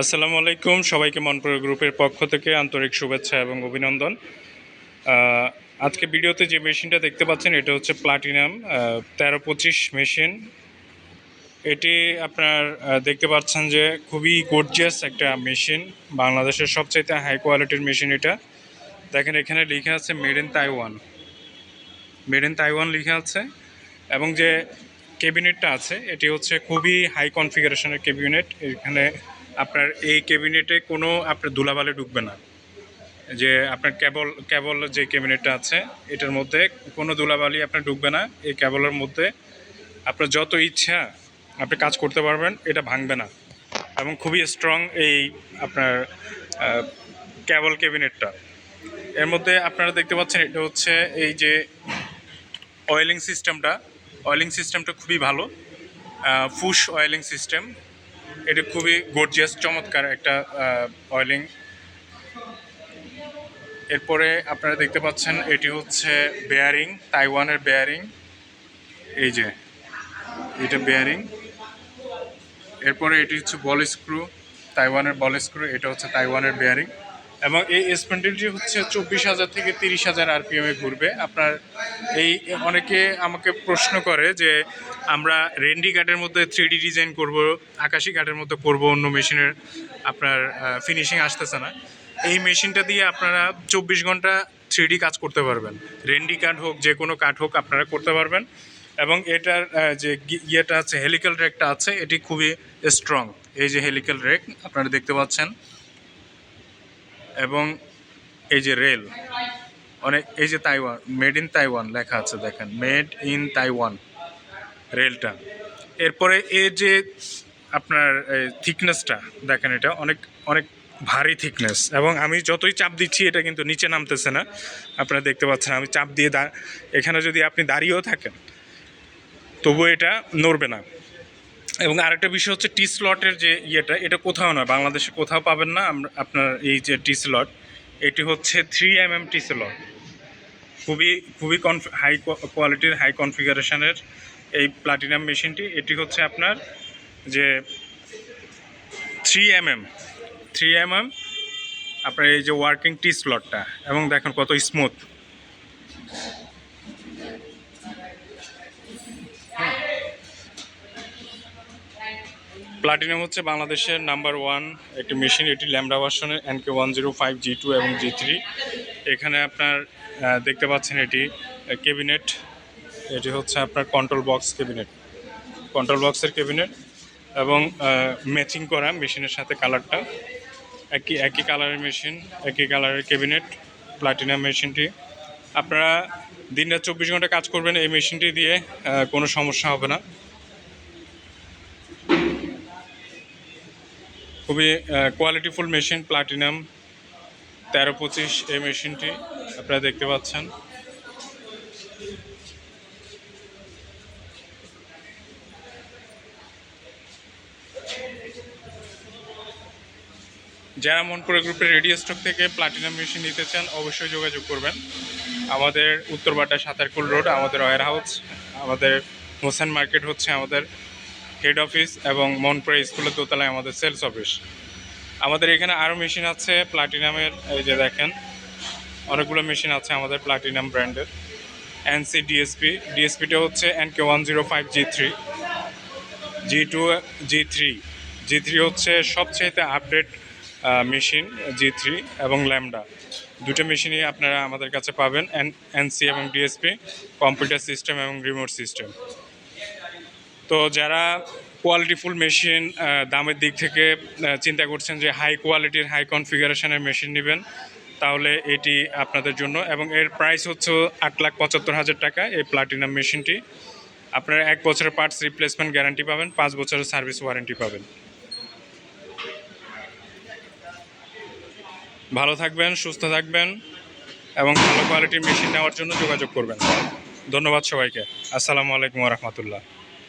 আসসালামু আলাইকুম। সবাইকে মনপুর গ্রুপের পক্ষ থেকে আন্তরিক শুভেচ্ছা এবং অভিনন্দন। আজকে ভিডিওতে যে মেশিনটা দেখতে পাচ্ছেন, এটা হচ্ছে প্লাটিনাম তেরো পঁচিশ মেশিন। এটি আপনার দেখতে পাচ্ছেন যে খুবই গর্জিয়াস একটা মেশিন। বাংলাদেশের সবচাইতে হাই কোয়ালিটির মেশিন এটা। দেখেন, এখানে লিখে আছে made in Taiwan made in Taiwan লিখে আছে। এবং যে ক্যাবিনেটটা আছে, এটি হচ্ছে খুবই হাই কনফিগারেশনের ক্যাবিনেট এখানে আপনার এই ক্যাবিনেটে কোনো আপনার ধুলাবালি ঢুকবে না। যে আপনার কেবল কেবল যে ক্যাবিনেটটা আছে, এটার মধ্যে কোনো ধুলাবালি আপনার ঢুকবে না। এই কেবলের মধ্যে আপনার যত ইচ্ছা আপনি কাজ করতে পারবেন, এটা ভাঙবে না। এবং খুবই স্ট্রং এই আপনার কেবল ক্যাবিনেটটা। এর মধ্যে আপনারা দেখতে পাচ্ছেন, এটা হচ্ছে এই যে অয়েলিং সিস্টেমটা অয়েলিং সিস্টেমটা খুবই ভালো। ফুশ অয়েলিং সিস্টেম এটা খুবই গর্জিয়াস চমৎকার একটা অয়েলিং এরপরে আপনারা দেখতে পাচ্ছেন এটি হচ্ছে বেয়ারিং তাইওয়ানের বেয়ারিং এই যে, এটা বেয়ারিং এরপরে এটি হচ্ছে বল স্ক্রু তাইওয়ানের বল স্ক্রু এটা হচ্ছে তাইওয়ানের বেয়ারিং এবং এই স্প্যান্ডেলটি হচ্ছে চব্বিশ হাজার থেকে তিরিশ হাজার আরপিএমে ঘুরবে। আপনার এই অনেকে আমাকে প্রশ্ন করে যে আমরা রেন্ডি কাঠের মধ্যে থ্রি ডিজাইন করব আকাশি কাঠের মধ্যে করব, অন্য মেশিনের আপনার ফিনিশিং আসতেছে না। এই মেশিনটা দিয়ে আপনারা চব্বিশ ঘণ্টা থ্রি কাজ করতে পারবেন। রেন্ডি কাঠ হোক, যে কোনো কাঠ হোক, আপনারা করতে পারবেন। এবং এটার যে ইয়েটা আছে হেলিক্যাল রেকটা আছে, এটি খুবই স্ট্রং এই যে হেলিক্যাল রেক আপনারা দেখতে পাচ্ছেন। এবং এই যে রেল, অনেক, এই যে তাইওয়ান, মেড ইন তাইওয়ান লেখা আছে দেখেন, মেড ইন তাইওয়ান রেলটা। এরপরে এই যে আপনার থিকনেসটা দেখেন এটা অনেক অনেক ভারী থিকনেস এবং আমি যতই চাপ দিচ্ছি এটা কিন্তু নিচে নামতেছে না। আপনারা দেখতে পাচ্ছেন আমি চাপ দিয়ে এখানে যদি আপনি দাঁড়িয়েও থাকেন তবু এটা নড়বে না। এবং আরেকটা বিষয় হচ্ছে টি স্লটের যে ইয়েটা, এটা কোথাও নয়, বাংলাদেশে কোথাও পাবেন না আপনার এই যে টি স্লট, এটি হচ্ছে three M M T slot. খুবই খুবই হাই কোয়ালিটির হাই কনফিগারেশনের এই প্লাটিনাম মেশিনটি এটি হচ্ছে আপনার যে three M M three M M আপনার এই যে ওয়ার্কিং টি স্লটটা। এবং দেখেন কত স্মুথ প্লাটিনাম হচ্ছে বাংলাদেশের নাম্বার ওয়ান একটি মেশিন এটি ল্যামডা ভার্সনের N K one zero five G two এবং জি থ্রি এখানে আপনার দেখতে পাচ্ছেন এটি কেবিনেট এটি হচ্ছে আপনার কন্ট্রোল বক্স কেবিনেট কন্ট্রোল বক্সের কেবিনেট এবং ম্যাচিং করা মেশিনের সাথে কালারটা একই একই কালারের মেশিন একই কালারের কেবিনেট প্লাটিনাম মেশিনটি আপনারা দিন রাত চব্বিশ ঘণ্টা কাজ করবেন এই মেশিনটি দিয়ে কোনো সমস্যা হবে না। খুবই কোয়ালিটিফুল মেশিন প্লাটিনাম তেরো পঁচিশ এই মেশিনটি আপনারা দেখতে পাচ্ছেন। যারা মনপুরা গ্রুপের রেডিও স্টক থেকে প্লাটিনাম মেশিন নিতে চান, অবশ্যই যোগাযোগ করবেন। আমাদের উত্তরবাটা সাঁতারকুল রোড, আমাদের ওয়ার হাউস আমাদের হোসেন মার্কেট হচ্ছে আমাদের হেড অফিস এবং মনপুরা স্কুলের দোতলায় আমাদের সেলস অফিস আমাদের এখানে আরও মেশিন আছে প্লাটিনামের এই যে দেখেন। অনেকগুলো মেশিন আছে আমাদের প্লাটিনাম ব্র্যান্ডের এনসি ডিএসপি ডিএসপিটা হচ্ছে N K one zero five G three G two G three G three হচ্ছে সবচেয়ে আপডেট মেশিন জি থ্রি এবং ল্যামডা দুটো মেশিনই আপনারা আমাদের কাছে পাবেন এন এনসি এবং ডিএসপি কম্পিউটার সিস্টেম এবং রিমোট সিস্টেম তো যারা কোয়ালিটিফুল মেশিন দামের দিক থেকে চিন্তা করছেন যে হাই কোয়ালিটির হাই কনফিগারেশনের মেশিন নেবেন, তাহলে এটি আপনাদের জন্য। এবং এর প্রাইস হচ্ছে আট লাখ পঁচাত্তর হাজার টাকা এই প্লাটিনাম মেশিনটি আপনারা এক বছরের পার্টস রিপ্লেসমেন্ট গ্যারান্টি পাবেন, পাঁচ বছরের সার্ভিস ওয়ারেন্টি পাবেন। ভালো থাকবেন, সুস্থ থাকবেন, এবং ভালো কোয়ালিটির মেশিন নেওয়ার জন্য যোগাযোগ করবেন। ধন্যবাদ সবাইকে। আসসালামু আলাইকুম রহমতুল্লাহ।